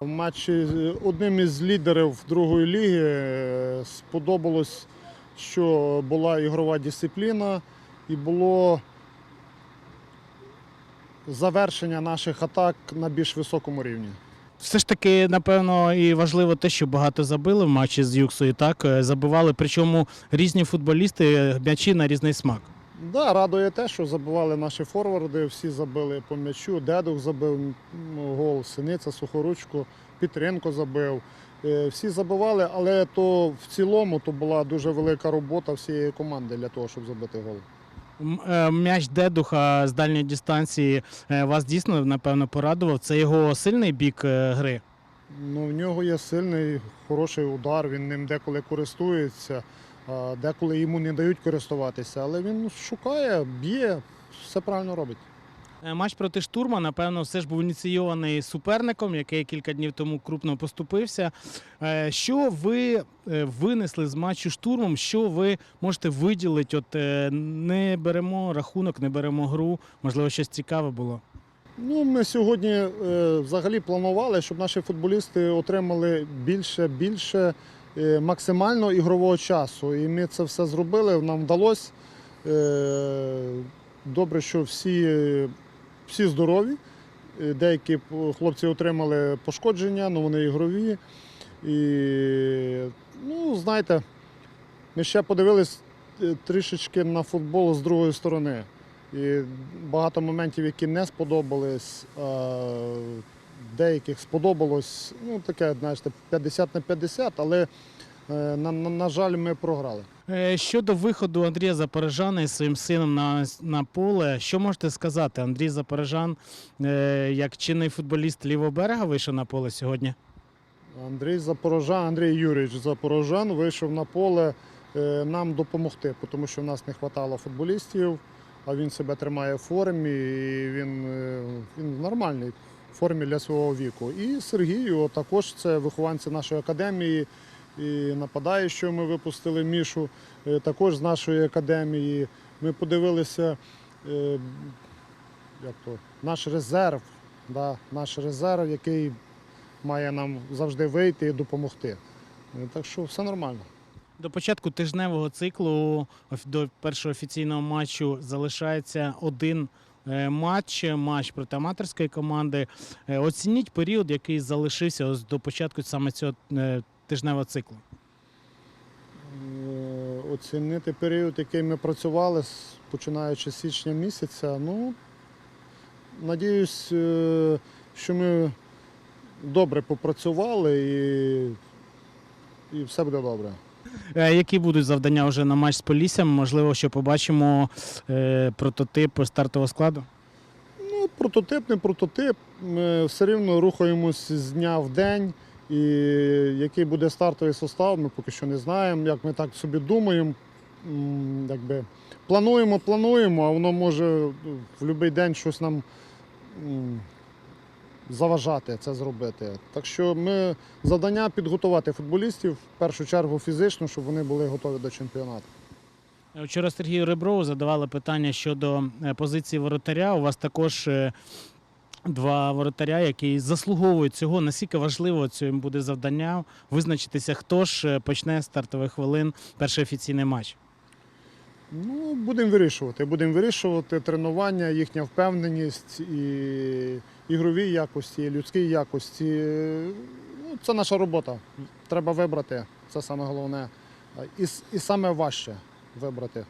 В матчі одним із лідерів другої ліги е, сподобалось, що була ігрова дисципліна і було завершення наших атак на більш високому рівні. Все ж таки, напевно, і важливо те, що багато забили в матчі з Юксою. Так е, забивали, причому різні футболісти м'ячі на різний смак. Да, радує те, що забивали наші форварди, всі забили по м'ячу. Дедух забив гол, Синиця, Сухоручко, Петренко забив. Е, Всі забивали, але то в цілому то була дуже велика робота всієї команди для того, щоб забити гол. Е, М'яч Дедуха з дальньої дистанції е, вас дійсно напевно порадував. Це його сильний бік гри. Ну, в нього є сильний, хороший удар, він ним деколи користується, деколи йому не дають користуватися, але він шукає, б'є, все правильно робить. Е, Матч проти штурма, напевно, все ж був ініційований суперником, який кілька днів тому крупно поступився. Е, Що ви е, винесли з матчу штурмом? Що ви можете виділити? От не беремо рахунок, не беремо гру, можливо, щось цікаве було. Ну, ми сьогодні взагалі планували, щоб наші футболісти отримали більше, більше максимально ігрового часу. І ми це все зробили. Нам вдалося. Е, добре, що всі, е, всі здорові. Е, Деякі хлопці отримали пошкодження, але вони ігрові. І, ну, знаєте, ми ще подивились е, трішечки на футбол з другої сторони. І багато моментів, які не сподобались, деяких сподобалось. Ну, таке, знаєте, 50 на 50, але, е, на, на, на жаль, ми програли. Е, Щодо виходу Андрія Запорожана із своїм сином на, на поле, що можете сказати? Андрій Запорожан, е, як чинний футболіст лівого берега, вийшов на поле сьогодні. Андрій Запорожан, Андрій Юрійович Запорожан вийшов на поле е, нам допомогти, тому що в нас не вистачало футболістів, а він себе тримає в формі, і він, е, він в нормальній формі для свого віку. І Сергію також це вихованці нашої академії. І нападаючого ми випустили Мішу е, також з нашої академії. Ми подивилися е, як то, наш резерв, да, наш резерв, який має нам завжди вийти і допомогти. Е, Так що все нормально. До початку тижневого циклу до першого офіційного матчу залишається один матч, матч проти аматорської команди. Е, Оцініть період, який залишився ось до початку саме цього е, тижневого циклу. Е, Оцінити період, який ми працювали, починаючи з січня місяця. Ну, надіюсь, е, що ми добре попрацювали і, і все буде добре. Е, Які будуть завдання вже на матч з Поліссям? Можливо, що побачимо е, прототип стартового складу? Ну, прототип, не прототип. Ми все рівно рухаємось з дня в день. І який буде стартовий состав, ми поки що не знаємо. Як ми так собі думаємо, якби плануємо, плануємо, а воно може в будь-який день щось нам заважати це зробити. Так що ми завдання підготувати футболістів в першу чергу фізично, щоб вони були готові до чемпіонату. Вчора Сергію Реброву задавали питання щодо е, позиції воротаря. У вас також е, два воротаря, які заслуговують цього. Наскільки важливо цим буде завдання визначитися, хто ж е, почне стартових хвилин перший офіційний матч. Ну, будемо вирішувати. Будемо вирішувати тренування, їхня впевненість і ігрові якості, і людські якості. Ну, це наша робота. Треба вибрати. Це саме головне. І, і саме важче вибрати.